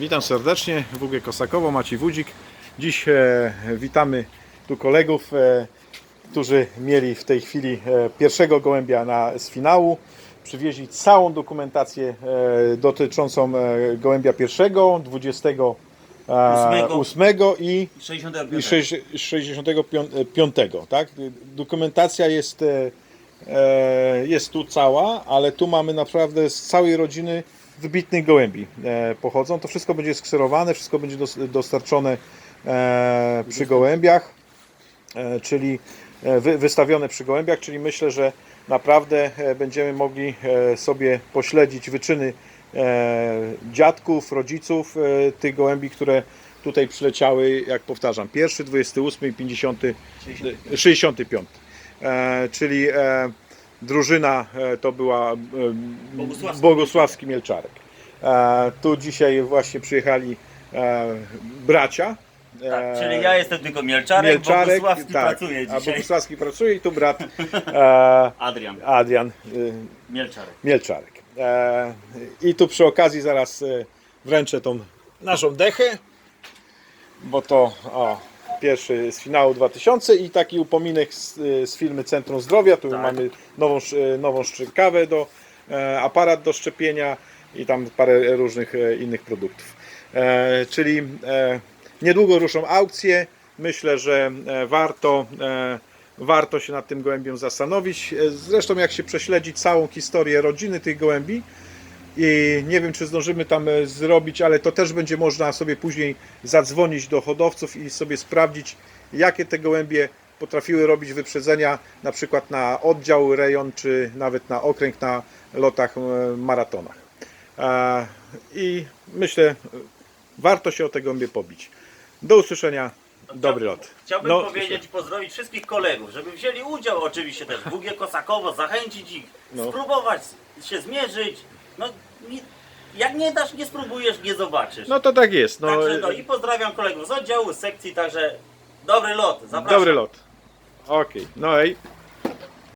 Witam serdecznie, WG Kosakowo, Maciej Wódzik. Dziś e, witamy tu kolegów, e, którzy mieli w tej chwili e, pierwszego gołębia na, z finału. Przywieźli całą dokumentację e, dotyczącą e, gołębia pierwszego, 28 i, 65. i sześć- 65, tak? Dokumentacja jest, e, e, jest tu cała, ale tu mamy naprawdę z całej rodziny wybitnych gołębi e, pochodzą. To wszystko będzie skserowane, wszystko będzie dos, dostarczone e, przy gołębiach, e, czyli wy, wystawione przy gołębiach, czyli myślę, że naprawdę będziemy mogli sobie pośledzić wyczyny dziadków, rodziców tych gołębi, które tutaj przyleciały, jak powtarzam, pierwszy, 28 i 50, 65. E, czyli drużyna e, to była e, Bogusławski. Bogusławski Mielczarek. E, tu dzisiaj właśnie przyjechali bracia. Tak, czyli ja jestem tylko Mielczarek, Mielczarek, Bogusławski tak, pracuje A dzisiaj. Bogusławski pracuje i tu brat Adrian Adrian Mielczarek. Mielczarek. I tu przy okazji zaraz wręczę tą naszą dechę, bo to o, pierwszy z finału 2000 i taki upominek z, z firmy Centrum Zdrowia. Tu Tak. mamy nową, nową szczękawę, do, e, aparat do szczepienia i tam parę różnych e, innych produktów. E, czyli niedługo ruszą aukcje. Myślę, że warto, warto się nad tym gołębiem zastanowić. Zresztą jak się prześledzi całą historię rodziny tych gołębi, i nie wiem, czy zdążymy tam e, zrobić, ale to też będzie można sobie później zadzwonić do hodowców i sobie sprawdzić, jakie te gołębie potrafiły robić wyprzedzenia, na przykład na oddział, rejon, czy nawet na okręg na lotach, e, maratonach. E, I myślę, warto się o te gołębie pobić. Do usłyszenia. Dobry lot. Chciałbym No, powiedzieć i pozdrowić wszystkich kolegów, żeby wzięli udział oczywiście też w WG Kosakowo, zachęcić ich, No. spróbować się zmierzyć. No, nie, jak nie dasz, nie spróbujesz, nie zobaczysz. No to tak jest. No, Także no i pozdrawiam kolegów z oddziału, z sekcji, także dobry lot, zapraszam. dobry lot. Okej, no i